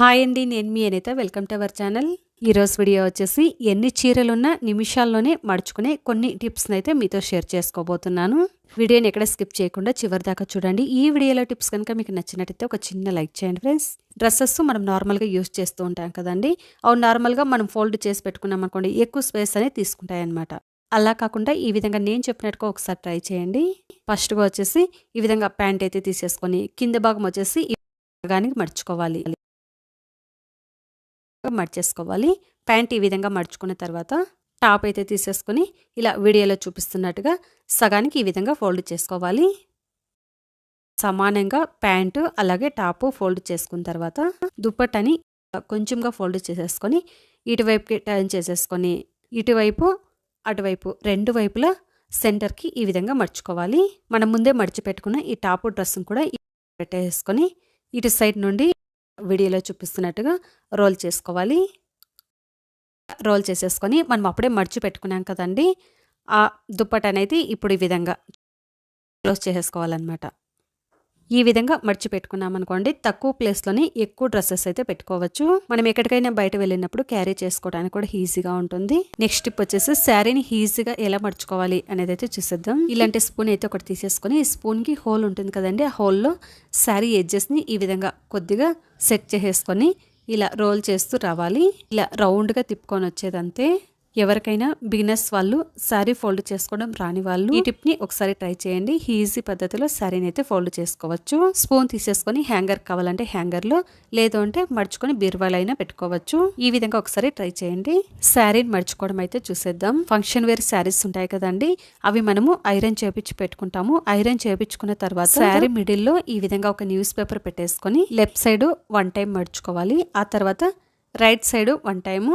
Hi అండి నేను మీ Anitha. Welcome to our channel. ఈరోజు వీడియో వచ్చేసి ఎన్ని చీరలున్నా నిమిషాల్లోనే మడుచుకునే కొన్ని టిప్స్ని అయితే మీతో షేర్ చేసుకోబోతున్నాను. వీడియోని ఎక్కడ స్కిప్ చేయకుండా చివరి దాకా చూడండి. ఈ వీడియోలో టిప్స్ కనుక మీకు నచ్చినట్టయితే ఒక చిన్న లైక్ చేయండి ఫ్రెండ్స్. డ్రెస్సెస్ మనం నార్మల్గా యూస్ చేస్తూ ఉంటాం కదండి. అవి నార్మల్గా మనం ఫోల్డ్ చేసి పెట్టుకున్నాం అనుకోండి ఎక్కువ స్పేస్ అనేది తీసుకుంటాయి అనమాట అలా కాకుండా ఈ విధంగా నేను చెప్పినట్టుగా ఒకసారి ట్రై చేయండి. ఫస్ట్గా వచ్చేసి ఈ విధంగా ప్యాంట్ అయితే తీసేసుకొని కింద భాగం వచ్చేసి ఈ భాగానికి మడుచుకోవాలి. మడిచేసుకోవాలి ప్యాంట్ ఈ విధంగా మడుచుకున్న తర్వాత టాప్ అయితే తీసేసుకొని ఇలా వీడియోలో చూపిస్తున్నట్టుగా సగానికి ఈ విధంగా ఫోల్డ్ చేసుకోవాలి. సమానంగా ప్యాంటు అలాగే టాపు ఫోల్డ్ చేసుకున్న తర్వాత దుప్పట్టని కొంచెంగా ఫోల్డ్ చేసేసుకొని ఇటువైపుకి టర్న్ చేసేసుకొని ఇటువైపు అటువైపు రెండు వైపులా సెంటర్కి ఈ విధంగా మడుచుకోవాలి మనం ముందే మడిచి పెట్టుకున్న ఈ టాపు డ్రెస్ని కూడా పెట్టేసుకొని ఇటు సైడ్ నుండి వీడియోలో చూపిస్తున్నట్టుగా రోల్ చేసుకోవాలి. రోల్ చేసేసుకొని మనం అప్పుడే మడిచి పెట్టుకున్నాం కదండి. ఆ దుప్పట అనేది ఇప్పుడు ఈ విధంగా క్లోజ్ చేసేసుకోవాలన్నమాట. ఈ విధంగా మడిచి పెట్టుకున్నాం అనుకోండి తక్కువ ప్లేస్లోనే ఎక్కువ డ్రెస్సెస్ అయితే పెట్టుకోవచ్చు. మనం ఎక్కడికైనా బయట వెళ్ళినప్పుడు క్యారీ చేసుకోవడానికి కూడా ఈజీగా ఉంటుంది. నెక్స్ట్ టిప్ వచ్చేసి శారీని ఈజీగా ఎలా మడుచుకోవాలి అనేది అయితే చూసేద్దాం. ఇలాంటి స్పూన్ అయితే ఒకటి తీసేసుకొని ఈ స్పూన్కి హోల్ ఉంటుంది కదండి ఆ హోల్లో శారీ ఎడ్జెస్ని ఈ విధంగా కొద్దిగా సెట్ చేసేసుకొని ఇలా రోల్ చేస్తూ రావాలి. ఇలా రౌండ్గా తిప్పుకొని వచ్చేదంతే. ఎవరికైనా బిగినర్స్ వాళ్ళు శారీ ఫోల్డ్ చేసుకోవడం రాని వాళ్ళు ఈ టిప్ని ఒకసారి ట్రై చేయండి. ఈజీ పద్ధతిలో శారీని అయితే ఫోల్డ్ చేసుకోవచ్చు. స్పూన్ తీసేసుకొని హ్యాంగర్ కావాలంటే హ్యాంగర్లో లేదు అంటే మడుచుకొని బీరువాలైనా పెట్టుకోవచ్చు. ఈ విధంగా ఒకసారి ట్రై చేయండి. శారీని మడుచుకోవడం అయితే చూసేద్దాం. ఫంక్షన్ వేర్ శారీస్ ఉంటాయి కదండి అవి మనము ఐరన్ చేపించి పెట్టుకుంటాము. ఐరన్ చేపించుకున్న తర్వాత శారీ మిడిల్లో ఈ విధంగా ఒక న్యూస్ పేపర్ పెట్టేసుకొని లెఫ్ట్ సైడ్ వన్ టైం మడుచుకోవాలి. ఆ తర్వాత right side one time.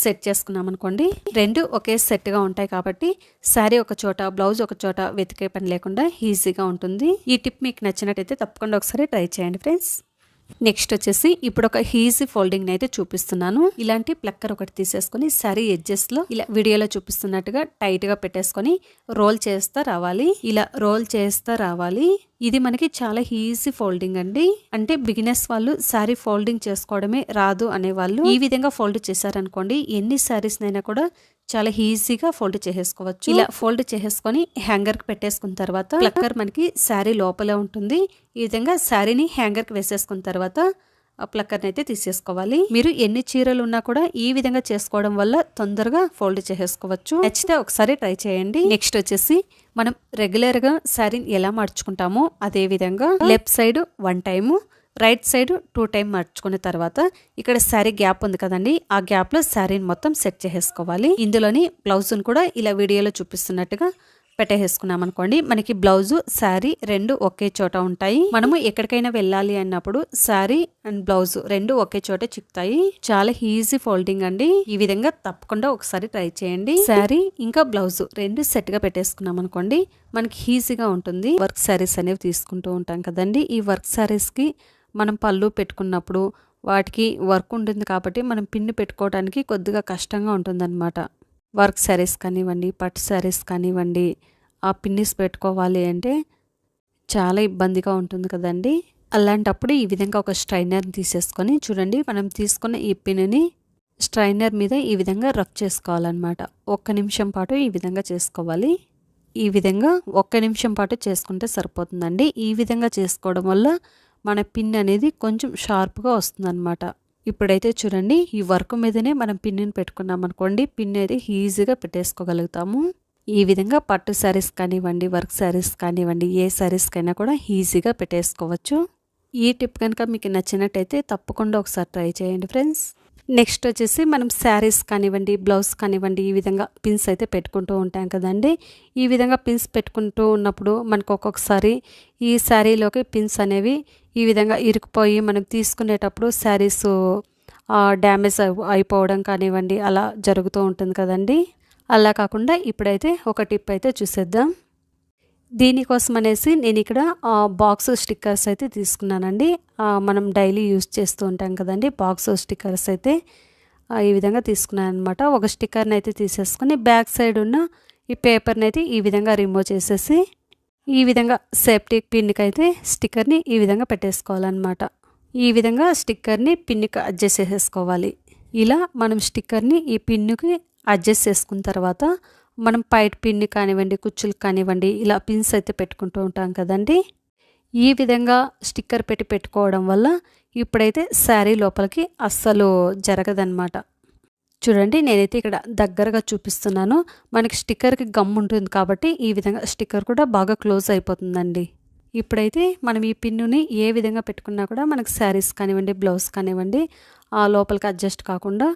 Set చేసుకున్నాం అనుకోండి రెండు ఒకే సెట్గా ఉంటాయి కాబట్టి శారీ ఒక చోట బ్లౌజ్ ఒక చోట వెతికే పని లేకుండా ఈజీగా ఉంటుంది. ఈ టిప్ మీకు నచ్చినట్టయితే తప్పకుండా ఒకసారి ట్రై చేయండి ఫ్రెండ్స్. నెక్స్ట్ వచ్చేసి ఇప్పుడు ఒక హీజీ ఫోల్డింగ్ అయితే చూపిస్తున్నాను. ఇలాంటి ప్లక్కర్ ఒకటి తీసేసుకొని శారీ ఎడ్జెస్లో ఇలా వీడియోలో చూపిస్తున్నట్టుగా టైట్గా పెట్టేసుకొని రోల్ చేస్తా రావాలి. ఇలా రోల్ చేస్తా రావాలి. ఇది మనకి చాలా ఈజీ ఫోల్డింగ్ అండి. అంటే బిగినర్స్ వాళ్ళు శారీ ఫోల్డింగ్ చేసుకోవడమే రాదు అనే వాళ్ళు ఈ విధంగా ఫోల్డ్ చేశారనుకోండి ఎన్ని శారీస్ అయినా కూడా చాలా ఈజీగా ఫోల్డ్ చేసేసుకోవచ్చు. ఇలా ఫోల్డ్ చేసేసుకొని హ్యాంగర్కి పెట్టేసుకున్న తర్వాత ప్లక్కర్ మనకి శారీ లోపలే ఉంటుంది. ఈ విధంగా శారీని హ్యాంగర్కి వేసేసుకున్న తర్వాత ఆ ప్లక్కర్ని అయితే తీసేసుకోవాలి. మీరు ఎన్ని చీరలు ఉన్నా కూడా ఈ విధంగా చేసుకోవడం వల్ల తొందరగా ఫోల్డ్ చేసేసుకోవచ్చు. నచ్చితే ఒకసారి ట్రై చేయండి. నెక్స్ట్ వచ్చేసి మనం రెగ్యులర్గా శారీని ఎలా మార్చుకుంటామో అదే విధంగా left side one time right side two time మర్చుకున్న తర్వాత ఇక్కడ శారీ గ్యాప్ ఉంది కదండి ఆ గ్యాప్లో శారీని మొత్తం సెట్ చేసేసుకోవాలి. ఇందులోని బ్లౌజ్ను కూడా ఇలా వీడియోలో చూపిస్తున్నట్టుగా పెట్టేసుకున్నాం అనుకోండి మనకి బ్లౌజ్ శారీ రెండు ఒకే చోట ఉంటాయి. మనము ఎక్కడికైనా వెళ్ళాలి అన్నప్పుడు శారీ అండ్ బ్లౌజ్ రెండు ఒకే చోట చిక్కుతాయి. చాలా ఈజీ ఫోల్డింగ్ అండి. ఈ విధంగా తప్పకుండా ఒకసారి ట్రై చేయండి. శారీ ఇంకా బ్లౌజ్ రెండు సెట్గా పెట్టేసుకున్నాం అనుకోండి మనకి ఈజీగా ఉంటుంది. వర్క్ శారీస్ అనేవి తీసుకుంటూ ఉంటాం కదండి. ఈ వర్క్ శారీస్కి మనం పళ్ళు పెట్టుకున్నప్పుడు వాటికి వర్క్ ఉంటుంది కాబట్టి మనం పిన్ను పెట్టుకోవడానికి కొద్దిగా కష్టంగా ఉంటుందన్నమాట. వర్క్ శారీస్ కానివ్వండి పట్టు శారీస్ కానివ్వండి ఆ పిన్నిస్ పెట్టుకోవాలి అంటే చాలా ఇబ్బందిగా ఉంటుంది కదండి. అలాంటప్పుడు ఈ విధంగా ఒక స్ట్రైనర్ని తీసేసుకొని చూడండి మనం తీసుకున్న ఈ పిన్ని స్ట్రైనర్ మీద ఈ విధంగా రఫ్ చేసుకోవాలన్నమాట. ఒక్క నిమిషం పాటు ఈ విధంగా చేసుకోవాలి. ఈ విధంగా ఒక్క నిమిషం పాటు చేసుకుంటే సరిపోతుందండి. ఈ విధంగా చేసుకోవడం వల్ల మన పిన్ అనేది కొంచెం షార్ప్గా వస్తుందన్నమాట. ఇప్పుడైతే చూడండి ఈ వర్క్ మీదనే మనం పిన్ని పెట్టుకున్నాం అనుకోండి పిన్ అయితే ఈజీగా పెట్టేసుకోగలుగుతాము. ఈ విధంగా పట్టు శారీస్ కానివ్వండి వర్క్ శారీస్ కానివ్వండి ఏ శారీస్కైనా కూడా ఈజీగా పెట్టేసుకోవచ్చు. ఈ టిప్ కనుక మీకు నచ్చినట్టయితే తప్పకుండా ఒకసారి ట్రై చేయండి ఫ్రెండ్స్. నెక్స్ట్ వచ్చేసి మనం శారీస్ కానివ్వండి బ్లౌజ్ కానివ్వండి ఈ విధంగా పిన్స్ అయితే పెట్టుకుంటూ ఉంటాం కదండి. ఈ విధంగా పిన్స్ పెట్టుకుంటూ ఉన్నప్పుడు మనకు ఒక్కొక్కసారి ఈ శారీలోకి పిన్స్ అనేవి ఈ విధంగా ఇరుకుపోయి మనం తీసుకునేటప్పుడు శారీస్ డ్యామేజ్ అయిపోవడం కానివ్వండి అలా జరుగుతూ ఉంటుంది కదండి. అలా కాకుండా ఇప్పుడైతే ఒక టిప్ అయితే చూసేద్దాం. దీనికోసం అనేసి నేను ఇక్కడ బాక్స్ స్టిక్కర్స్ అయితే తీసుకున్నానండి. మనం డైలీ యూజ్ చేస్తూ ఉంటాం కదండి బాక్స్ స్టిక్కర్స్ అయితే. ఈ విధంగా తీసుకున్నాను అనమాట ఒక స్టిక్కర్ని అయితే తీసేసుకొని బ్యాక్ సైడ్ ఉన్న ఈ పేపర్ని అయితే ఈ విధంగా రిమూవ్ చేసేసి ఈ విధంగా సేఫ్టీ పిన్కి అయితే స్టిక్కర్ని ఈ విధంగా పెట్టేసుకోవాలన్నమాట. ఈ విధంగా స్టిక్కర్ని పిన్కి అడ్జస్ట్ చేసేసుకోవాలి. ఇలా మనం స్టిక్కర్ని ఈ పిన్నుకి అడ్జస్ట్ చేసుకున్న తర్వాత మనం పైట్ పిన్ని కానివ్వండి కుచ్చులు కానివ్వండి ఇలా పిన్స్ అయితే పెట్టుకుంటూ ఉంటాం కదండి. ఈ విధంగా స్టిక్కర్ పెట్టి పెట్టుకోవడం వల్ల ఇప్పుడైతే శారీ లోపలికి అస్సలు జరగదన్నమాట. చూడండి నేనైతే ఇక్కడ దగ్గరగా చూపిస్తున్నాను. మనకి స్టిక్కర్కి గమ్ ఉంటుంది కాబట్టి ఈ విధంగా స్టిక్కర్ కూడా బాగా క్లోజ్ అయిపోతుందండి. ఇప్పుడైతే మనం ఈ పిన్నుని ఏ విధంగా పెట్టుకున్నా కూడా మనకి శారీస్ కానివ్వండి బ్లౌజ్ కానివ్వండి ఆ లోపలికి అడ్జస్ట్ కాకుండా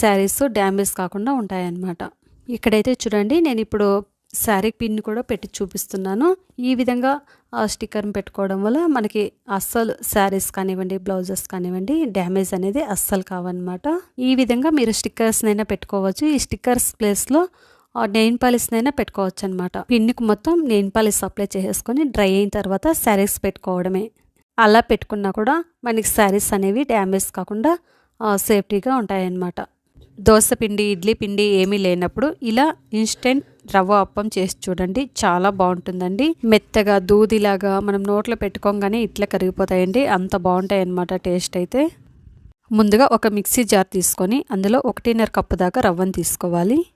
శారీస్ డ్యామేజ్ కాకుండా ఉంటాయన్నమాట. ఇక్కడైతే చూడండి నేను ఇప్పుడు శారీ పిన్ కూడా పెట్టి చూపిస్తున్నాను. ఈ విధంగా ఆ స్టిక్కర్ని పెట్టుకోవడం వల్ల మనకి అస్సలు శారీస్ కానివ్వండి బ్లౌజెస్ కానివ్వండి డ్యామేజ్ అనేది అస్సలు కావన్నమాట. ఈ విధంగా మీరు స్టిక్కర్స్నైనా పెట్టుకోవచ్చు. ఈ స్టిక్కర్స్ ప్లేస్లో నెయిన్ పాలిస్నైనా పెట్టుకోవచ్చు అనమాట పిన్నికి మొత్తం నెయిన్ పాలిస్ అప్లై చేసేసుకొని డ్రై అయిన తర్వాత శారీస్ పెట్టుకోవడమే. అలా పెట్టుకున్నా కూడా మనకి శారీస్ అనేవి డ్యామేజ్ కాకుండా సేఫ్టీగా ఉంటాయన్నమాట. దోశ పిండి ఇడ్లీ పిండి ఏమీ లేనప్పుడు ఇలా ఇన్స్టెంట్ రవ్వ అప్పం చేసి చూడండి. చాలా బాగుంటుందండి. మెత్తగా దూదిలాగా మనం నోట్లో పెట్టుకోగానే ఇట్లా కరిగిపోతాయండి. అంత బాగుంటాయి అన్నమాట టేస్ట్ అయితే. ముందుగా ఒక మిక్సీ జార్ తీసుకొని అందులో ఒకటిన్నర కప్పు దాకా రవ్వను తీసుకోవాలి.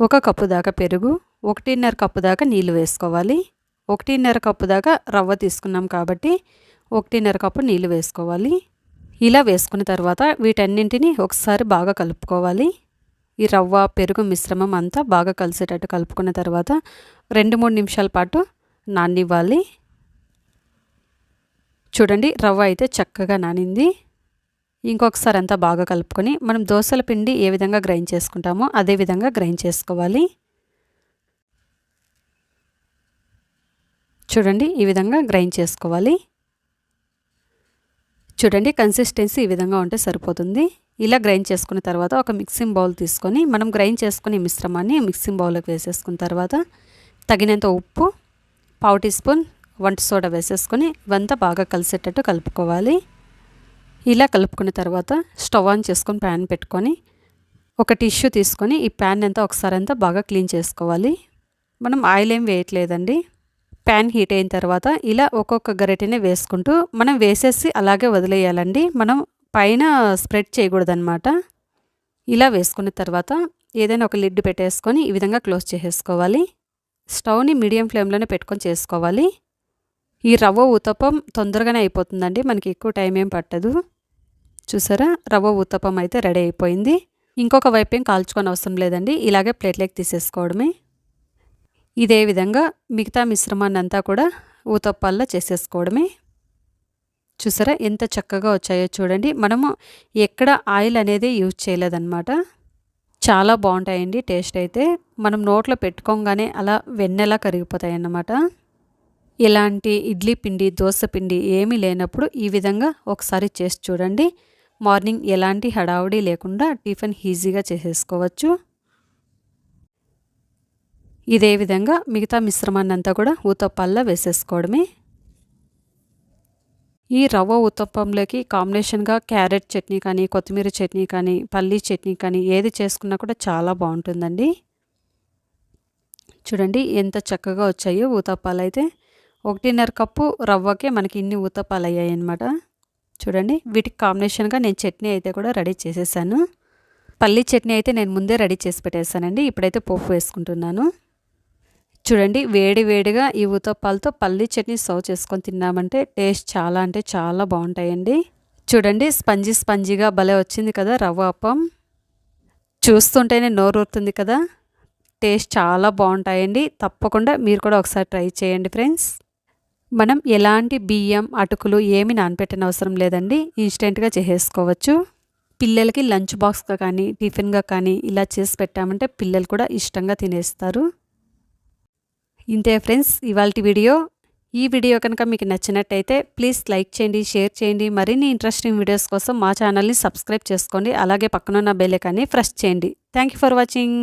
ఒక కప్పు దాకా పెరుగు ఒకటిన్నర కప్పు దాకా నీళ్ళు వేసుకోవాలి. ఒకటిన్నర కప్పు దాకా రవ్వ తీసుకున్నాం కాబట్టి ఒకటిన్నర కప్పు నీళ్ళు వేసుకోవాలి. ఇలా వేసుకున్న తర్వాత వీటన్నింటినీ ఒకసారి బాగా కలుపుకోవాలి. ఈ రవ్వ పెరుగు మిశ్రమం అంతా బాగా కలిసేటట్టు కలుపుకున్న తర్వాత రెండు మూడు నిమిషాల పాటు నానివ్వాలి. చూడండి రవ్వ అయితే చక్కగా నానింది. ఇంకొకసారి అంతా బాగా కలుపుకొని మనం దోశల పిండి ఏ విధంగా గ్రైండ్ చేసుకుంటామో అదే విధంగా గ్రైండ్ చేసుకోవాలి. చూడండి ఈ విధంగా గ్రైండ్ చేసుకోవాలి. చూడండి కన్సిస్టెన్సీ ఈ విధంగా ఉంటే సరిపోతుంది. ఇలా గ్రైండ్ చేసుకున్న తర్వాత ఒక మిక్సింగ్ బౌల్ తీసుకొని మనం గ్రైండ్ చేసుకునే మిశ్రమాన్ని మిక్సింగ్ బౌల్లోకి వేసేసుకున్న తర్వాత తగినంత ఉప్పు పావు టీ స్పూన్ వంట సోడా వేసేసుకొని ఇవంతా బాగా కలిసేటట్టు కలుపుకోవాలి. ఇలా కలుపుకున్న తర్వాత స్టవ్ ఆన్ చేసుకొని ప్యాన్ పెట్టుకొని ఒక టిష్యూ తీసుకొని ఈ ప్యాన్ అంతా ఒకసారి అంతా బాగా క్లీన్ చేసుకోవాలి. మనం ఆయిల్ ఏం వేయట్లేదండి. ప్యాన్ హీట్ అయిన తర్వాత ఇలా ఒక్కొక్క గరిటెని వేసుకుంటూ మనం వేసేసి అలాగే వదిలేయాలండి. మనం పైన స్ప్రెడ్ చేయకూడదనమాట ఇలా వేసుకున్న తర్వాత ఏదైనా ఒక లిడ్ పెట్టేసుకొని ఈ విధంగా క్లోజ్ చేసేసుకోవాలి. స్టవ్ని మీడియం ఫ్లేమ్లోనే పెట్టుకొని చేసుకోవాలి. ఈ రవ్వ ఉతపం తొందరగానే అయిపోతుందండి మనకి ఎక్కువ టైం ఏం పట్టదు. చూసారా? రవ్వ ఉత్తపం అయితే రెడీ అయిపోయింది. ఇంకొక వైపు ఏం కాల్చుకొని అవసరం లేదండి ఇలాగే ప్లేట్లోకి తీసేసుకోవడమే. ఇదే విధంగా మిగతా మిశ్రమాన్ని అంతా కూడా ఊతప్పాల్లో చేసేసుకోవడమే. చూసారా? ఎంత చక్కగా వచ్చాయో చూడండి. మనము ఎక్కడ ఆయిల్ అనేది యూజ్ చేయలేదన్నమాట. చాలా బాగుంటాయండి టేస్ట్ అయితే. మనం నోట్లో పెట్టుకోగానే అలా వెన్నెలా కరిగిపోతాయి అన్నమాట ఇలాంటి ఇడ్లీ పిండి దోశ పిండి ఏమీ లేనప్పుడు ఈ విధంగా ఒకసారి చేసి చూడండి. మార్నింగ్ ఎలాంటి హడావుడి లేకుండా టిఫిన్ ఈజీగా చేసేసుకోవచ్చు. ఇదే విధంగా మిగతా మిశ్రమాన్నంతా కూడా ఊతప్పాల్లో వేసేసుకోవడమే. ఈ రవ్వ ఉత్తప్పంలోకి కాంబినేషన్గా క్యారెట్ చట్నీ కానీ కొత్తిమీర చట్నీ కానీ పల్లీ చట్నీ కానీ ఏది చేసుకున్నా కూడా చాలా బాగుంటుందండి. చూడండి ఎంత చక్కగా వచ్చాయో ఊతప్పాలు అయితే. ఒకటిన్నర కప్పు రవ్వకే మనకి ఇన్ని ఊతప్పాలు అయ్యాయి అనమాట చూడండి వీటికి కాంబినేషన్గా నేను చట్నీ అయితే కూడా రెడీ చేసేసాను. పల్లీ చట్నీ అయితే నేను ముందే రెడీ చేసి పెట్టేశానండి ఇప్పుడైతే పోపు వేసుకుంటున్నాను. చూడండి వేడి వేడిగా ఈ ఊతప్పాలతో పల్లీ చట్నీ సర్వ్ చేసుకొని తిన్నామంటే టేస్ట్ చాలా అంటే చాలా బాగుంటాయండి. చూడండి స్పంజీ స్పంజీగా భలే వచ్చింది కదా రవ్వ అప్పం. చూస్తుంటేనే నోరూరుతుంది కదా. టేస్ట్ చాలా బాగుంటాయండి. తప్పకుండా మీరు కూడా ఒకసారి ట్రై చేయండి ఫ్రెండ్స్. మనం ఎలాంటి బియ్యం అటుకులు ఏమి నానపెట్టిన అవసరం లేదండి. ఇన్స్టెంట్గా చేసేసుకోవచ్చు. పిల్లలకి లంచ్ బాక్స్గా కానీ టిఫిన్గా కానీ ఇలా చేసి పెట్టామంటే పిల్లలు కూడా ఇష్టంగా తినేస్తారు. ఇంతే ఫ్రెండ్స్ ఇవాళ వీడియో. ఈ వీడియో కనుక మీకు నచ్చినట్టయితే ప్లీజ్ లైక్ చేయండి షేర్ చేయండి మరిన్ని ఇంట్రెస్టింగ్ వీడియోస్ కోసం మా ఛానల్ని సబ్స్క్రైబ్ చేసుకోండి. అలాగే పక్కనున్న బెల్ ఐకాన్ని ప్రెస్ చేయండి. Thank you for watching.